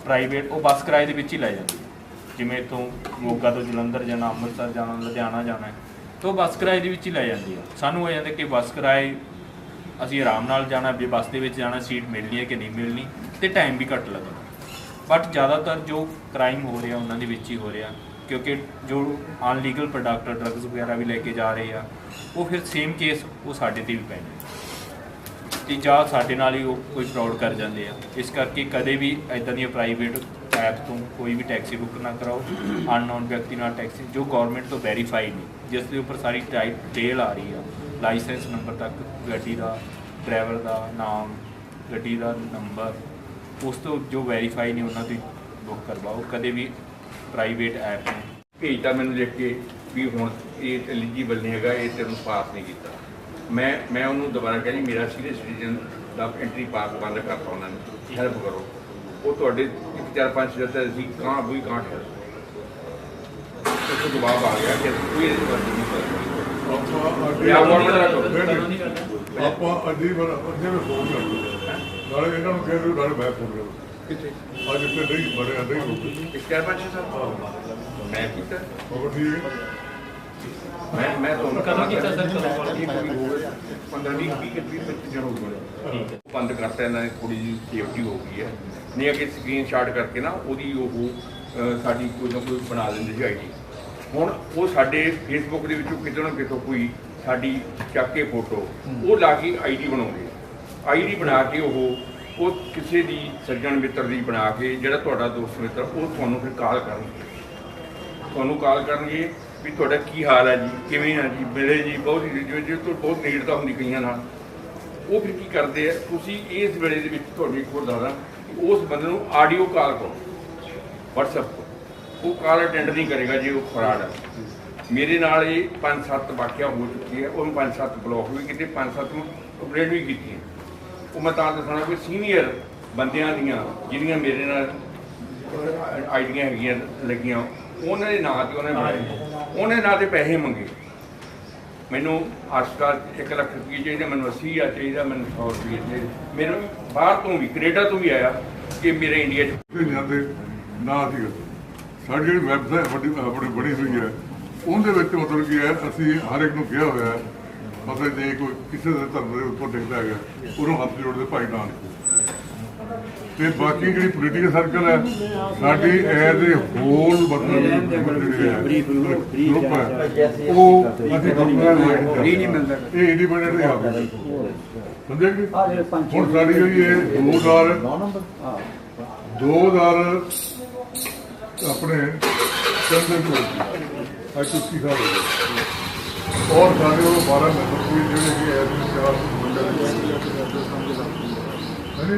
ਪ੍ਰਾਈਵੇਟ ਉਹ ਬੱਸ ਕਿਰਾਏ ਦੇ ਵਿੱਚ ਹੀ ਲੈ ਜਾਂਦੀ ਹੈ ਜਿਵੇਂ ਇੱਥੋਂ ਮੋਗਾ ਤੋਂ ਜਲੰਧਰ ਜਾਣਾ, ਅੰਮ੍ਰਿਤਸਰ ਜਾਣਾ, ਲੁਧਿਆਣਾ ਜਾਣਾ ਹੈ, ਤਾਂ ਉਹ ਬੱਸ ਕਿਰਾਏ ਦੇ ਵਿੱਚ ਹੀ ਲੈ ਜਾਂਦੀ ਆ। ਸਾਨੂੰ ਹੋ ਜਾਂਦਾ ਕਿ ਬੱਸ ਕਿਰਾਏ ਅਸੀਂ ਆਰਾਮ ਨਾਲ ਜਾਣਾ, ਵੀ ਬੱਸ ਦੇ ਵਿੱਚ ਜਾਣਾ, ਸੀਟ ਮਿਲਣੀ ਹੈ ਕਿ ਨਹੀਂ ਮਿਲਣੀ, ਤੇ ਟਾਈਮ ਵੀ ਘੱਟ ਲੱਗਣਾ ਬਟ ਜ਼ਿਆਦਾਤਰ ਜੋ ਕ੍ਰਾਈਮ ਹੋ ਰਿਹਾ, ਉਹਨਾਂ ਦੇ ਵਿੱਚ ਹੀ ਹੋ ਰਿਹਾ, ਕਿਉਂਕਿ ਜੋ ਅਨਲੀਗਲ ਪ੍ਰੋਡਕਟ ਡਰੱਗਸ ਵਗੈਰਾ ਵੀ ਲੈ ਕੇ ਜਾ ਰਹੇ ਆ, ਉਹ ਫਿਰ ਸੇਮ ਕੇਸ ਉਹ ਸਾਡੇ ਤੇ ਵੀ ਪੈਣੇ ਤੇ ਜਾਂ ਸਾਡੇ ਨਾਲ ਹੀ ਉਹ ਕੋਈ ਫਰਾਡ ਕਰ ਜਾਂਦੇ ਆ। ਇਸ ਕਰਕੇ ਕਦੇ ਵੀ ਇਦਾਂ ਦੀਆਂ ਪ੍ਰਾਈਵੇਟ ਐਪ ਤੋਂ ਕੋਈ ਵੀ ਟੈਕਸੀ ਬੁੱਕ ਨਾ ਕਰਾਓ ਅਨਨੋਨ ਵਿਅਕਤੀ ਨਾਲ ਟੈਕਸੀ ਜੋ ਗਵਰਨਮੈਂਟ ਤੋਂ ਵੈਰੀਫਾਈ ਨਹੀਂ, ਜਿਸ ਦੇ ਉੱਪਰ ਸਾਰੀ ਟਾਈਪ ਡਿਟੇਲ ਆ ਰਹੀ ਆ ਲਾਇਸੈਂਸ ਨੰਬਰ ਤੱਕ, ਗੱਡੀ ਦਾ ਡਰਾਈਵਰ ਦਾ ਨਾਮ, ਗੱਡੀ ਦਾ ਨੰਬਰ ਉਸ ਤੋਂ ਜੋ ਵੈਰੀਫਾਈ ਨਹੀਂ, ਉਹਨਾਂ ਤੋਂ ਬੁੱਕ ਕਰਵਾਓ, ਕਦੇ ਵੀ ਪ੍ਰਾਈਵੇਟ ਐਪ ਨੂੰ ਭੇਜਤਾ ਮੈਨੂੰ ਲਿਖ ਕੇ ਵੀ ਹੁਣ ਇਹ ਐਲੀਜੀਬਲ ਨਹੀਂ ਹੈਗਾ, ਇਹ ਤੈਨੂੰ ਪਾਸ ਨਹੀਂ ਕੀਤਾ। ਮੈਂ ਮੈਂ ਉਹਨੂੰ ਦੁਬਾਰਾ ਕਹਿੰਦੀ ਮੇਰਾ ਸੀਨੀਅਰ ਸਿਟੀਜ਼ਨ ਦਾ ਐਂਟਰੀ ਪਾਸ ਬੰਦ ਕਰਤਾ ਉਹਨਾਂ ਨੇ ਹੈਲਪ ਕਰੋ। ਉਹ ਤੁਹਾਡੇ ਇੱਕ ਚਾਰ ਪੰਜ ਸਿਰ ਸੀ ਕਾਂ ਵੀ ਕਾਂ ਹੈ। ਉਸ ਜਵਾਬ ਆ ਗਿਆ ਕਿ ਕੋਈ ਇਹਦੇ ਬਾਰੇ ਨਹੀਂ ਪਤਾ। ਆਪਾਂ ਅੱਗੇ ਜਾਂ ਗਵਰਨਮੈਂਟ ਦਾ ਕਰੋ। ਕਰੋ ਨਹੀਂ ਕਰਨਾ। ਆਪਾਂ ਅੱਗੇ ਬਣ ਅੱਗੇ ਵੀ ਫੋਨ ਕਰਦੇ ਨਾਲੇ ਇਹਨਾਂ ਨੂੰ ਕਹਿੰਦੇ ਨਾਲੇ ਮੈਂ ਫੋਨ ਕਰਦਾ ਕਿੱਥੇ? ਅੱਜ ਤੇ ਨਹੀਂ ਬੜਿਆ ਨਹੀਂ ਇੱਕ ਚਾਰ ਪੰਜ ਸਾਲ। ਮੈਂ ਕੀਤਾ। ਹੋਰ ਠੀਕ ਹੈ। ਮੈਂ ਮੈਂ ਤੁਹਾਨੂੰ ਕਦੋਂ ਕੀਤਾ ਸਰ, ਕਦੋਂ? ਇਹ ਕੋਈ ਹੋਵੇ 15 20 20 25 25 ਦਿਨ ਹੋ ਗਏ ਠੀਕ ਹੈ। ਬੰਦ ਕਰਤਾ ਇਹਨਾਂ ਨੇ ਥੋੜੀ ਜਿਹੀ ਸੇਫਟੀ ਹੋ ਗਈ ਹੈ। ਨਹੀਂ ਅਗੇ ਸਕਰੀਨ ਸ਼ਾਟ ਕਰਕੇ ਨਾ ਉਹਦੀ ਉਹ ਸਾਡੀ ਕੋਈ ਨਾ ਕੋਈ ਬਣਾ ਦਿੰਦੇ ਸੀ ਆਈਡੀ ਹੁਣ ਉਹ ਸਾਡੇ ਫੇਸਬੁੱਕ ਦੇ ਵਿੱਚੋਂ ਕਿਤੇ ਨਾ ਕਿਤੋਂ ਕੋਈ ਸਾਡੀ ਚੱਕ ਕੇ ਫੋਟੋ ਉਹ ਲਾ ਕੇ ਆਈਡੀ ਬਣਾਉਂਦੇ ਆਈਡੀ ਬਣਾ ਕੇ ਉਹ ਉਹ ਕਿਸੇ ਦੀ ਸੱਜਣ ਮਿੱਤਰ ਦੀ ਬਣਾ ਕੇ ਜਿਹੜਾ ਤੁਹਾਡਾ ਦੋਸਤ ਮਿੱਤਰ ਉਹ ਤੁਹਾਨੂੰ ਫਿਰ ਕਾਲ ਕਰਨਗੇ। ਤੁਹਾਨੂੰ ਕਾਲ ਕਰਨਗੇ ਵੀ ਤੁਹਾਡਾ ਕੀ ਹਾਲ ਹੈ ਜੀ, ਕਿਵੇਂ ਆ ਜੀ, ਮਿਲੇ ਜੀ, ਬਹੁਤ ਹੀ ਜਿਵੇਂ ਤੋਂ ਬਹੁਤ ਨੇੜਤਾ ਹੁੰਦੀ ਕਈਆਂ ਨਾਲ। ਉਹ ਫਿਰ ਕੀ ਕਰਦੇ ਆ, ਤੁਸੀਂ ਇਸ ਵੇਲੇ ਦੇ ਵਿੱਚ ਤੁਹਾਡੀ ਇੱਕ ਹੋਰ ਦੱਸਦਾ ਕਿ ਉਸ ਬੰਦੇ ਨੂੰ ਆਡੀਓ ਕਾਲ ਕਰੋ, WhatsApp ਤੋਂ। ਉਹ ਕਾਲ ਅਟੈਂਡ ਨਹੀਂ ਕਰੇਗਾ ਜੇ ਉਹ ਫਰਾਡ ਹੈ ਮੇਰੇ ਨਾਲ ਇਹ ਪੰਜ ਸੱਤ ਵਾਕਿਆ ਹੋ ਚੁੱਕੀ ਹੈ ਉਹਨੂੰ ਪੰਜ ਸੱਤ ਬਲੌਕ ਵੀ ਕੀਤੇ, ਪੰਜ ਸੱਤ ਨੂੰ ਕੰਪਲੇਂਟ ਵੀ ਕੀਤੀ ਉਹ ਮੈਂ ਤਾਂ ਦੱਸਣਾ ਕੋਈ ਸੀਨੀਅਰ ਬੰਦਿਆਂ ਦੀਆਂ ਜਿਹੜੀਆਂ ਮੇਰੇ ਨਾਲ ਆਈਡੀਆਂ ਹੈਗੀਆਂ ਲੱਗੀਆਂ ਉਹਨਾਂ ਦੇ ਨਾਂ ਤੇ ਉਹਨੇ ਬਣਾਏ ਉਹਨੇ ਨਾਂ ਤੇ ਪੈਸੇ ਮੰਗੇ। ਮੈਨੂੰ ਹਸਪਤਾਲ 1 ਲੱਖ ਰੁਪਏ ਚਾਹੀਦਾ, ਮੈਨੂੰ 80000 ਚਾਹੀਦਾ, ਮੈਨੂੰ 100 ਰੁਪਏ ਚਾਹੀਦਾ। ਮੇਰੇ ਬਾਹਰ ਤੋਂ ਵੀ, ਕੈਨੇਡਾ ਤੋਂ ਵੀ ਆਇਆ ਕਿ ਮੇਰੇ ਇੰਡੀਆ 'ਚ ਜਾਂਦੇ ਨਾ ਸੀ ਸਾਡੀ ਜਿਹੜੀ ਵੈਬਸਾਈਟ ਵੱਡੀ ਆਪਣੀ ਬਣੀ ਹੋਈ ਹੈ, ਉਹਦੇ ਵਿੱਚ ਮਤਲਬ ਕੀ ਹੈ ਅਸੀਂ ਹਰ ਇੱਕ ਨੂੰ ਕਿਹਾ ਹੋਇਆ ਹੈ, ਮਤਲਬ ਜੇ ਕੋਈ ਕਿਸੇ ਦੇ ਧਰਮ ਦੇ ਉੱਪਰ ਦੇਖਦਾ ਹੈਗਾ ਉਹਨੂੰ ਹੱਥ ਜੋੜਦੇ ਭਾਈ ਨਾ ਲਿਖੋ ਤੇ ਬਾਕੀ ਜਿਹੜੀ ਪੋਲੀਟੀਕਲ ਸਰਕਲ ਹੈ ਸਾਡੀ ਐਜ਼ ਏ ਹੋਲ ਮਤਲਬ ਉਹ ਅਸੀਂ ਫ੍ਰੀ ਨਹੀਂ ਮਿਲਦਾ। ਇਹ ਇੰਡੀਪੈਂਡੈਂਟ ਹੈ ਆਪ ਸਮਝੇ ਕਿ ਹੁਣ ਸਾਡੀ ਜਿਹੜੀ ਇਹ 2000 2000 ਆਪਣੇ ਚੰਦੇ ਤੋਂ ਅੱਜ ਤੁਸੀਂ ਸਾਲ ਹੋ ਗਏ। ਔਰ ਸਾਡੇ ਉਹ 12 ਮੈਂਬਰ ਵੀ ਜਿਹੜੇ ਕਿ ਐਸ ਚਾਰ ਬੰਦੇ ਨੇ।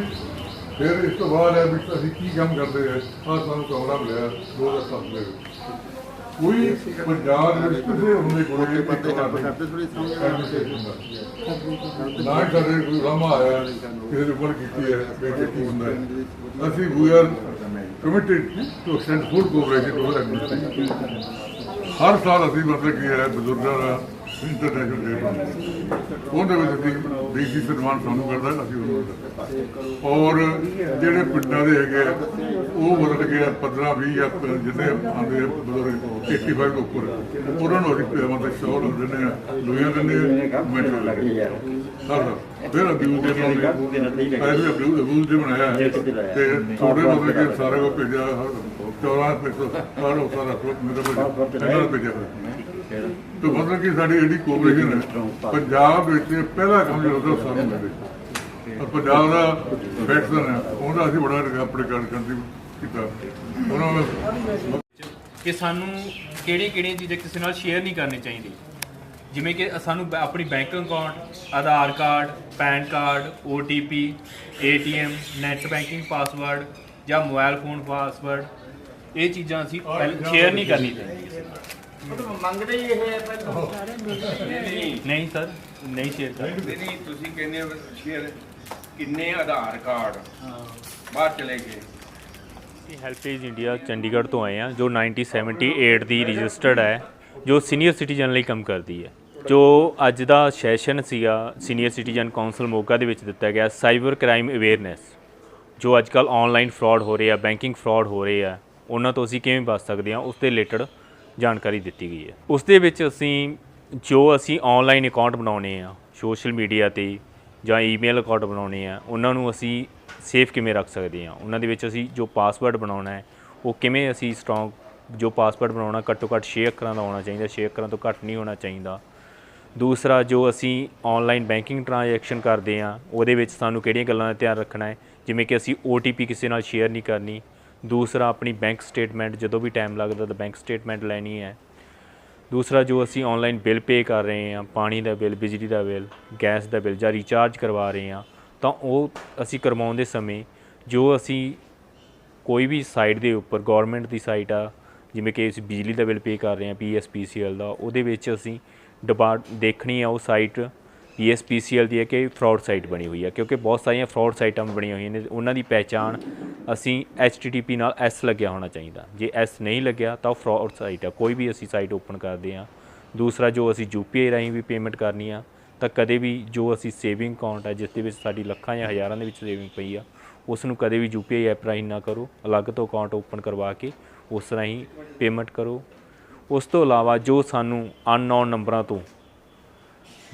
ਫਿਰ ਇਸ ਤੋਂ ਬਾਅਦ ਹੈ ਵੀ ਅਸੀਂ ਕੀ ਕੰਮ ਕਰਦੇ ਆ ਸਾਨੂੰ ਕਮਰਾ ਮਿਲਿਆ 2007 ਦੇ ਵਿੱਚ। ਕੋਈ ਪੰਜਾਬ ਦੇ ਵਿੱਚ ਕਿਸੇ ਹੁੰਦੇ ਕੋਲ ਇਹ ਕਮਰਾ ਨਹੀਂ। ਐਡਮਿਨਿਸਟ੍ਰੇਸ਼ਨ ਨਾ ਹੀ ਕੋਈ ਰਾਮਾ ਆਇਆ, ਕਿਸੇ ਦੇ ਉੱਪਰ ਕੀਤੀ ਹੈ ਕਿ ਕੀ ਹੁੰਦਾ ਅਸੀਂ we are committed to extend food cooperation to ਹਰ ਸਾਲ ਅਸੀਂ ਮਤਲਬ ਕੀ ਹੈ ਬਜ਼ੁਰਗਾਂ ਦਾ ਇੰਟਰਨੈਸ਼ਨਲ ਡੇ ਬਣਾਉਂਦੇ ਉਹਦੇ ਵਿੱਚ ਦੇਸੀ ਸਨਮਾਨ ਸਾਨੂੰ ਕਰਦਾ ਅਸੀਂ ਉਹਨੂੰ ਦਿੰਦੇ। ਔਰ ਜਿਹੜੇ ਪਿੰਡਾਂ ਦੇ ਹੈਗੇ ਆ, ਉਹ ਮਤਲਬ ਕਿ 15 20 ਜਾਂ ਜਿੰਨੇ ਆਉਂਦੇ ਆ 85 ਤੋਂ ਉੱਪਰ ਉਹਨਾਂ ਨੂੰ ਅਸੀਂ ਮਤਲਬ ਸ਼ੌਲ ਦਿੰਦੇ ਆ ਲੋਹੀਆਂ ਦਿੰਦੇ ਆ ਮੈਡਲ ਲੱਗੇ ਸਰ ਫਿਰ ਅਬਿਊਜ਼ ਦੇ ਬਣਾਉਂਦੇ ਪਹਿਲੇ ਅਬਿਊਜ਼ ਦੇ ਬਣਾਇਆ ਤੇ ਥੋੜੇ ਮਤਲਬ ਕਿ ਸਾਰੇ ਕੋ ਭੇਜਿਆ 14 ਪੈਸੋ ਸਾਰਾ ਸਾਰਾ ਮੇਰੇ ਭੇਜਿਆ। ਤੇ ਮਤਲਬ ਕਿ ਸਾਡੀ ਜਿਹੜੀ ਕੋਆਪਰੇਸ਼ਨ ਹੈ ਪੰਜਾਬ ਵਿੱਚ ਪਹਿਲਾ ਕੰਮ ਜਿਹੜਾ ਉਹਦਾ ਸਾਨੂੰ ਮਿਲੇ ਔਰ ਪੰਜਾਬ ਦਾ ਫੈਕਸ਼ਨ ਹੈ ਉਹਦਾ ਅਸੀਂ ਬੜਾ ਆਪਣੇ ਕਰ ਕੰਟਰੀ ਕੀਤਾ। ਉਹਨਾਂ ਨੇ ਕਿ ਸਾਨੂੰ ਕਿਹੜੀਆਂ ਕਿਹੜੀਆਂ ਚੀਜ਼ਾਂ ਕਿਸੇ ਨਾਲ ਸ਼ੇਅਰ ਨਹੀਂ ਕਰਨੀ ਚਾਹੀਦੀ। ਜਿਵੇਂ ਕਿ ਸਾਨੂੰ ਆਪਣੀ bank account Aadhaar card PAN card OTP ATM net banking password ਜਾਂ ਮੋਬਾਈਲ ਫੋਨ ਪਾਸਵਰਡ ਇਹ ਚੀਜ਼ਾਂ ਅਸੀਂ ਸ਼ੇਅਰ ਨਹੀਂ ਕਰਨੀ ਚਾਹੀਦੀ ਕਿਸੇ ਨਾਲ। ਮੰਗਦੇ ਹੀ ਇਹ ਹੈ ਪਹਿਲਾਂ ਨਹੀਂ ਨਹੀਂ ਸਰ ਨਹੀਂ ਸ਼ੇਅਰ ਕਰਨੀ ਨਹੀਂ ਨਹੀਂ ਤੁਸੀਂ ਕਹਿੰਦੇ ਹੋ ਸ਼ੇਅਰ ਕਿੰਨੇ ਆਧਾਰ ਕਾਰਡ? ਬਾਹਰ ਚਲੇ ਗਏ। ਹੈਲਪੇਜ ਇੰਡੀਆ ਚੰਡੀਗੜ੍ਹ ਤੋਂ ਆਏ ਆ ਜੋ 1978 ਦੀ ਰਜਿਸਟਰਡ ਹੈ ਜੋ ਸੀਨੀਅਰ ਸਿਟੀਜ਼ਨ ਲਈ ਕੰਮ ਕਰਦੀ ਹੈ। ਜੋ ਅੱਜ ਦਾ ਸੈਸ਼ਨ ਸੀਗਾ ਸੀਨੀਅਰ ਸਿਟੀਜ਼ਨ ਕਾਉਂਸਲ ਮੋਗਾ ਦੇ ਵਿੱਚ ਦਿੱਤਾ ਗਿਆ ਸਾਈਬਰ ਕ੍ਰਾਈਮ ਅਵੇਅਰਨੈਸ ਜੋ ਅੱਜ ਕੱਲ ਆਨਲਾਈਨ ਫਰਾਡ ਹੋ ਰਹੇ ਆ ਬੈਂਕਿੰਗ ਫਰਾਡ ਹੋ ਰਹੇ ਆ ਉਹਨਾਂ ਤੋਂ ਅਸੀਂ ਕਿਵੇਂ ਬਚ ਸਕਦੇ ਹਾਂ ਉਸ ਦੇ ਰਿਲੇਟਡ ਜਾਣਕਾਰੀ ਦਿੱਤੀ ਗਈ ਹੈ। ਉਸ ਦੇ ਵਿੱਚ ਅਸੀਂ ਜੋ ਅਸੀਂ ਆਨਲਾਈਨ ਅਕਾਊਂਟ ਬਣਾਉਣੇ ਆ ਸੋਸ਼ਲ ਮੀਡੀਆ ਤੇ ਜਾਂ ਈਮੇਲ ਅਕਾਊਂਟ ਬਣਾਉਣੇ ਆ, ਉਹਨਾਂ ਨੂੰ ਅਸੀਂ ਸੇਫ ਕਿਵੇਂ ਰੱਖ ਸਕਦੇ ਹਾਂ ਉਹਨਾਂ ਦੇ ਵਿੱਚ ਅਸੀਂ ਜੋ ਪਾਸਵਰਡ ਬਣਾਉਣਾ ਹੈ, ਉਹ ਕਿਵੇਂ ਅਸੀਂ ਸਟਰੋਂਗ ਜੋ ਪਾਸਵਰਡ ਬਣਾਉਣਾ ਘੱਟੋ ਘੱਟ 6 ਅੱਖਰਾਂ ਦਾ ਹੋਣਾ ਚਾਹੀਦਾ 6 ਅੱਖਰਾਂ ਤੋਂ ਘੱਟ ਨਹੀਂ ਹੋਣਾ ਚਾਹੀਦਾ। ਦੂਸਰਾ, ਜੋ ਅਸੀਂ ਆਨਲਾਈਨ ਬੈਂਕਿੰਗ ਟ੍ਰਾਂਜੈਕਸ਼ਨ ਕਰਦੇ ਆ, ਉਹਦੇ ਵਿੱਚ ਸਾਨੂੰ ਕਿਹੜੀਆਂ ਗੱਲਾਂ ਦਾ ਧਿਆਨ ਰੱਖਣਾ ਹੈ? ਜਿਵੇਂ ਕਿ ਅਸੀਂ OTP ਕਿਸੇ ਨਾਲ ਸ਼ੇਅਰ ਨਹੀਂ ਕਰਨੀ ਦੂਸਰਾ ਆਪਣੀ ਬੈਂਕ ਸਟੇਟਮੈਂਟ ਜਦੋਂ ਵੀ ਟਾਈਮ ਲੱਗਦਾ ਤਾਂ ਬੈਂਕ ਸਟੇਟਮੈਂਟ ਲੈਣੀ ਹੈ। ਦੂਸਰਾ ਜੋ ਅਸੀਂ ਆਨਲਾਈਨ ਬਿੱਲ ਪੇ ਕਰ ਰਹੇ ਹਾਂ, ਪਾਣੀ ਦਾ ਬਿੱਲ ਬਿਜਲੀ ਦਾ ਬਿੱਲ ਗੈਸ ਦਾ ਬਿੱਲ ਜਾਂ ਰੀਚਾਰਜ ਕਰਵਾ ਰਹੇ ਹਾਂ, ਤਾਂ ਉਹ ਅਸੀਂ ਕਰਵਾਉਣ ਦੇ ਸਮੇਂ ਜੋ ਅਸੀਂ ਕੋਈ ਵੀ ਸਾਈਟ ਦੇ ਉੱਪਰ ਗਵਰਨਮੈਂਟ ਦੀ ਸਾਈਟ ਆ, ਜਿਵੇਂ ਕਿ ਅਸੀਂ ਬਿਜਲੀ ਦਾ ਬਿੱਲ ਪੇ ਕਰ ਰਹੇ ਹਾਂ ਪੀਐਸਪੀਸੀਐਲ ਦਾ, ਉਹਦੇ ਵਿੱਚ ਅਸੀਂ ਡਿਪਾਰਟ, ਦੇਖਣੀ ਆ ਉਹ ਸਾਈਟ ਪੀਐਸਪੀਸੀਐਲ ਦੀ ਹੈ ਕਿ ਫਰਾਡ ਸਾਈਟ ਬਣੀ ਹੋਈ ਹੈ, ਕਿਉਂਕਿ ਬਹੁਤ ਸਾਰੀਆਂ ਫਰਾਡ ਸਾਈਟਾਂ ਬਣੀਆਂ ਹੋਈਆਂ ਨੇ, ਉਹਨਾਂ ਦੀ ਪਹਿਚਾਣ ਅਸੀਂ http ਨਾਲ s ਲੱਗਿਆ ਹੋਣਾ ਚਾਹੀਦਾ। ਜੇ s ਨਹੀਂ ਲੱਗਿਆ ਤਾਂ ਉਹ ਫਰਾਡ ਸਾਈਟ ਹੈ ਕੋਈ ਵੀ ਅਸੀਂ ਸਾਈਟ ਓਪਨ ਕਰਦੇ ਹਾਂ। ਦੂਸਰਾ, ਜੋ ਅਸੀਂ ਯੂਪੀਆਈ ਰਾਹੀਂ ਵੀ ਪੇਮੈਂਟ ਕਰਨੀ ਆ, ਤਾਂ ਕਦੇ ਵੀ ਜੋ ਅਸੀਂ ਸੇਵਿੰਗ ਅਕਾਊਂਟ ਹੈ ਜਿਸ ਦੇ ਵਿੱਚ ਸਾਡੀ ਲੱਖਾਂ ਜਾਂ ਹਜ਼ਾਰਾਂ ਦੇ ਵਿੱਚ ਸੇਵਿੰਗ ਪਈ ਆ, ਉਸ ਨੂੰ ਕਦੇ ਵੀ ਯੂਪੀਆਈ ਐਪ ਰਾਹੀਂ ਨਾ ਕਰੋ। ਅਲੱਗ ਤੋਂ ਅਕਾਊਂਟ ਓਪਨ ਕਰਵਾ ਕੇ ਉਸ ਰਾਹੀਂ ਪੇਮੈਂਟ ਕਰੋ। ਉਸ ਤੋਂ ਇਲਾਵਾ ਜੋ ਸਾਨੂੰ ਅਨਨੋਨ ਨੰਬਰਾਂ ਤੋਂ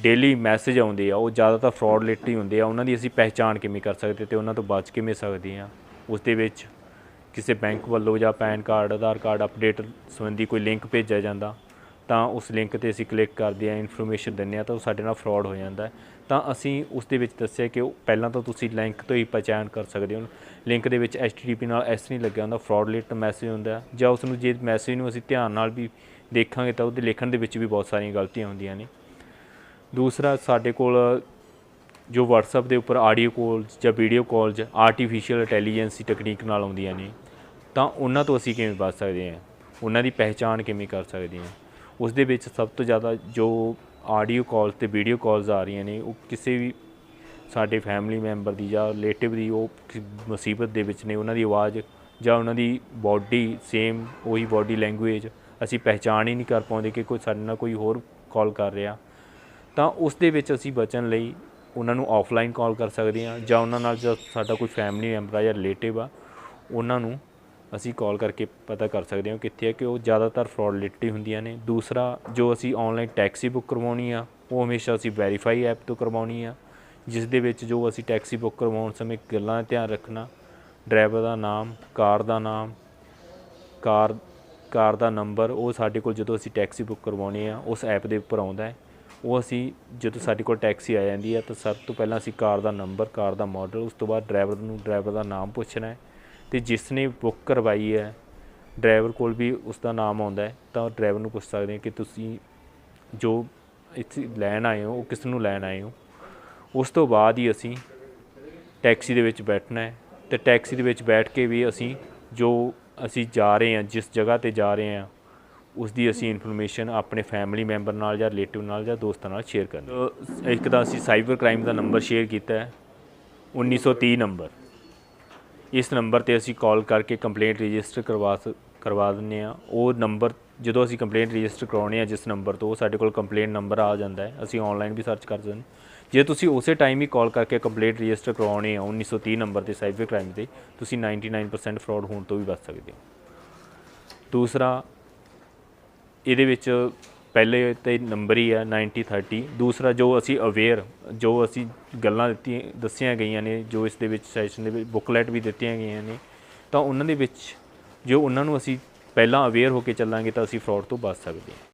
ਡੇਲੀ ਮੈਸੇਜ ਆਉਂਦੇ ਆ, ਉਹ ਜ਼ਿਆਦਾਤਰ ਫਰਾਡ ਰਿਲੇਟਡ ਹੀ ਹੁੰਦੇ ਆ, ਉਹਨਾਂ ਦੀ ਅਸੀਂ ਪਹਿਚਾਣ ਕਿਵੇਂ ਕਰ ਸਕਦੇ ਤੇ ਉਹਨਾਂ ਤੋਂ ਬਚ ਕਿਵੇਂ ਸਕਦੇ ਆ? ਉਸ ਦੇ ਵਿੱਚ ਕਿਸੇ ਬੈਂਕ ਵੱਲੋਂ ਜਾਂ PAN card Aadhaar card update ਸੰਬੰਧੀ ਕੋਈ ਲਿੰਕ ਭੇਜਿਆ ਜਾਂਦਾ, ਤਾਂ ਉਸ ਲਿੰਕ ਤੇ ਅਸੀਂ ਕਲਿੱਕ ਕਰਦੇ ਹਾਂ ਇਨਫੋਰਮੇਸ਼ਨ ਦਿੰਦੇ ਹਾਂ ਤਾਂ ਉਹ ਸਾਡੇ ਨਾਲ ਫਰਾਡ ਹੋ ਜਾਂਦਾ ਤਾਂ ਅਸੀਂ ਉਸ ਦੇ ਵਿੱਚ ਦੱਸਿਆ ਕਿ ਉਹ ਪਹਿਲਾਂ ਤਾਂ ਤੁਸੀਂ ਲਿੰਕ ਤੋਂ ਹੀ ਪਛਾਣ ਕਰ ਸਕਦੇ ਹੋ। ਲਿੰਕ ਦੇ ਵਿੱਚ http ਨਾਲ ਐਸ ਨਹੀਂ ਲੱਗਿਆ ਹੁੰਦਾ ਫਰਾਡਲੈਟ ਮੈਸੇਜ ਹੁੰਦਾ ਜਾਂ ਉਸ ਨੂੰ ਜੇ ਮੈਸੇਜ ਨੂੰ ਅਸੀਂ ਧਿਆਨ ਨਾਲ ਵੀ ਦੇਖਾਂਗੇ ਤਾਂ ਉਹਦੇ ਲਿਖਣ ਦੇ ਵਿੱਚ ਵੀ ਬਹੁਤ ਸਾਰੀਆਂ ਗਲਤੀਆਂ ਹੁੰਦੀਆਂ ਨੇ। ਦੂਸਰਾ ਸਾਡੇ ਕੋਲ ਜੋ WhatsApp ਦੇ ਉੱਪਰ ਆਡੀਓ ਕਾਲਸ ਜਾਂ video calls artificial intelligence technique ਨਾਲ ਆਉਂਦੀਆਂ ਨੇ, ਤਾਂ ਉਹਨਾਂ ਤੋਂ ਅਸੀਂ ਕਿਵੇਂ ਬਚ ਸਕਦੇ ਹਾਂ? ਉਹਨਾਂ ਦੀ ਪਹਿਚਾਣ ਕਿਵੇਂ ਕਰ ਸਕਦੇ ਹਾਂ? ਉਸ ਦੇ ਵਿੱਚ ਸਭ ਤੋਂ ਜ਼ਿਆਦਾ ਜੋ ਆਡੀਓ ਕਾਲਸ ਤੇ ਵੀਡੀਓ ਕਾਲਸ ਆ ਰਹੀਆਂ ਨੇ, ਉਹ ਕਿਸੇ ਵੀ ਸਾਡੇ ਫੈਮਿਲੀ ਮੈਂਬਰ ਦੀ ਜਾਂ ਰਿਲੇਟਿਵ ਦੀ, ਉਹ ਮੁਸੀਬਤ ਦੇ ਵਿੱਚ ਨੇ, ਉਹਨਾਂ ਦੀ ਆਵਾਜ਼ ਜਾਂ ਉਹਨਾਂ ਦੀ ਬਾਡੀ ਸੇਮ ਉਹੀ ਬਾਡੀ ਲੈਂਗੁਏਜ ਅਸੀਂ ਪਹਿਚਾਣ ਹੀ ਨਹੀਂ ਕਰ ਪਾਉਂਦੇ ਕਿ ਕੋਈ ਸਾਡੇ ਨਾਲ ਕੋਈ ਹੋਰ ਕਾਲ ਕਰ ਰਿਹਾ। ਤਾਂ ਉਸ ਦੇ ਵਿੱਚ ਅਸੀਂ ਬਚਣ ਲਈ ਉਹਨਾਂ ਨੂੰ ਆਫਲਾਈਨ ਕਾਲ ਕਰ ਸਕਦੇ ਹਾਂ ਜਾਂ ਉਹਨਾਂ ਨਾਲ ਜੋ ਸਾਡਾ ਕੋਈ ਫੈਮਿਲੀ ਮੈਂਬਰ ਆ ਜਾਂ ਰਿਲੇਟਿਵ ਆ, ਉਹਨਾਂ ਨੂੰ ਅਸੀਂ ਕਾਲ ਕਰਕੇ ਪਤਾ ਕਰ ਸਕਦੇ ਹਾਂ ਕਿੱਥੇ ਹੈ ਕਿ ਉਹ ਜ਼ਿਆਦਾਤਰ ਫਰਾਡਲਿਟੀ ਹੁੰਦੀਆਂ ਨੇ। ਦੂਸਰਾ, ਜੋ ਅਸੀਂ ਆਨਲਾਈਨ ਟੈਕਸੀ ਬੁੱਕ ਕਰਵਾਉਣੀ ਆ, ਉਹ ਹਮੇਸ਼ਾ ਅਸੀਂ ਵੈਰੀਫਾਈ ਐਪ ਤੋਂ ਕਰਵਾਉਣੀ ਆ, ਜਿਸ ਦੇ ਵਿੱਚ ਜੋ ਅਸੀਂ ਟੈਕਸੀ ਬੁੱਕ ਕਰਵਾਉਣ ਸਮੇਂ ਗੱਲਾਂ ਦਾ ਧਿਆਨ ਰੱਖਣਾ ਡਰਾਈਵਰ ਦਾ ਨਾਮ, ਕਾਰ ਦਾ ਨਾਮ, ਕਾਰ ਕਾਰ ਦਾ ਨੰਬਰ ਉਹ ਸਾਡੇ ਕੋਲ ਜਦੋਂ ਅਸੀਂ ਟੈਕਸੀ ਬੁੱਕ ਕਰਵਾਉਣੀ ਆ, ਉਸ ਐਪ ਦੇ ਉੱਪਰ ਆਉਂਦਾ ਹੈ। ਉਹ ਅਸੀਂ ਜਦੋਂ ਸਾਡੇ ਕੋਲ ਟੈਕਸੀ ਆ ਜਾਂਦੀ ਹੈ ਤਾਂ ਸਭ ਤੋਂ ਪਹਿਲਾਂ ਅਸੀਂ ਕਾਰ ਦਾ ਨੰਬਰ, ਕਾਰ ਦਾ ਮਾਡਲ ਉਸ ਤੋਂ ਬਾਅਦ ਡਰਾਈਵਰ ਨੂੰ ਡਰਾਈਵਰ ਦਾ ਨਾਮ ਪੁੱਛਣਾ ਹੈ। ਤੇ ਜਿਸ ਨੇ ਬੁੱਕ ਕਰਵਾਈ ਹੈ ਡਰਾਈਵਰ ਕੋਲ ਵੀ ਉਸ ਦਾ ਨਾਮ ਆਉਂਦਾ ਹੈ, ਤਾਂ ਡਰਾਈਵਰ ਨੂੰ ਪੁੱਛ ਸਕਦੇ ਹਾਂ ਕਿ ਤੁਸੀਂ ਜੋ ਇੱਥੇ ਲੈਣ ਆਏ ਹੋ, ਉਹ ਕਿਸ ਨੂੰ ਲੈਣ ਆਏ ਹੋ। ਉਸ ਤੋਂ ਬਾਅਦ ਹੀ ਅਸੀਂ ਟੈਕਸੀ ਦੇ ਵਿੱਚ ਬੈਠਣਾ ਹੈ ਤੇ ਟੈਕਸੀ ਦੇ ਵਿੱਚ ਬੈਠ ਕੇ ਵੀ ਅਸੀਂ ਜੋ ਅਸੀਂ ਜਾ ਰਹੇ ਹਾਂ, ਜਿਸ ਜਗ੍ਹਾ ਤੇ ਜਾ ਰਹੇ ਹਾਂ ਉਸ ਦੀ ਅਸੀਂ ਇਨਫੋਰਮੇਸ਼ਨ ਆਪਣੇ ਫੈਮਿਲੀ ਮੈਂਬਰ ਨਾਲ ਜਾਂ ਰਿਲੇਟਿਵ ਨਾਲ ਜਾਂ ਦੋਸਤਾਂ ਨਾਲ ਸ਼ੇਅਰ ਕਰਨੀ ਇੱਕ ਤਾਂ ਅਸੀਂ ਸਾਈਬਰ ਕ੍ਰਾਈਮ ਦਾ ਨੰਬਰ ਸ਼ੇਅਰ ਕੀਤਾ ਹੈ। 1930 ਨੰਬਰ ਇਸ ਨੰਬਰ ਤੇ ਅਸੀਂ ਕਾਲ ਕਰਕੇ ਕੰਪਲੇਂਟ ਰਜਿਸਟਰ ਕਰਵਾ ਸ- ਕਰਵਾ ਦਿੰਦੇ ਆ ਉਹ ਨੰਬਰ ਜਦੋਂ ਅਸੀਂ ਕੰਪਲੇਂਟ ਰਜਿਸਟਰ ਕਰਾਉਣੇ ਆ ਜਿਸ ਨੰਬਰ ਤੋਂ ਉਹ ਸਾਡੇ ਕੋਲ ਕੰਪਲੇਂਟ ਨੰਬਰ ਆ ਜਾਂਦਾ ਹੈ। ਅਸੀਂ ਆਨਲਾਈਨ ਵੀ ਸਰਚ ਕਰ ਸਕਦੇ ਜੇ ਤੁਸੀਂ ਉਸੇ ਟਾਈਮ ਹੀ ਕਾਲ ਕਰਕੇ ਕੰਪਲੇਂਟ ਰਜਿਸਟਰ ਕਰਵਾਉਣੇ ਆ 1930 ਨੰਬਰ ਤੇ ਸਾਈਬਰ ਕ੍ਰਾਈਮ ਤੇ, ਤੁਸੀਂ 99% ਫਰਾਡ ਹੋਣ ਤੋਂ ਵੀ ਬਚ ਸਕਦੇ ਹੋ। ਦੂਸਰਾ ਇਹਦੇ ਵਿੱਚ ਪਹਿਲੇ ਤੇ ਨੰਬਰ ਹੀ ਹੈ 9030 ਦੂਸਰਾ ਜੋ ਅਸੀਂ ਅਵੇਅਰ ਜੋ ਅਸੀਂ ਗੱਲਾਂ ਦਿੱਤੀਆਂ, ਦੱਸੀਆਂ ਗਈਆਂ ਨੇ, ਜੋ ਇਸ ਦੇ ਵਿੱਚ ਸੈਸ਼ਨ ਦੇ ਵਿੱਚ ਬੁਕਲੈਟ ਵੀ ਦਿੱਤੀਆਂ ਗਈਆਂ ਨੇ, ਤਾਂ ਉਹਨਾਂ ਦੇ ਵਿੱਚ ਜੋ ਉਹਨਾਂ ਨੂੰ ਅਸੀਂ ਪਹਿਲਾਂ ਅਵੇਅਰ ਹੋ ਕੇ ਚੱਲਾਂਗੇ ਤਾਂ ਅਸੀਂ ਫਰਾਡ ਤੋਂ ਬਚ ਸਕਦੇ ਹਾਂ।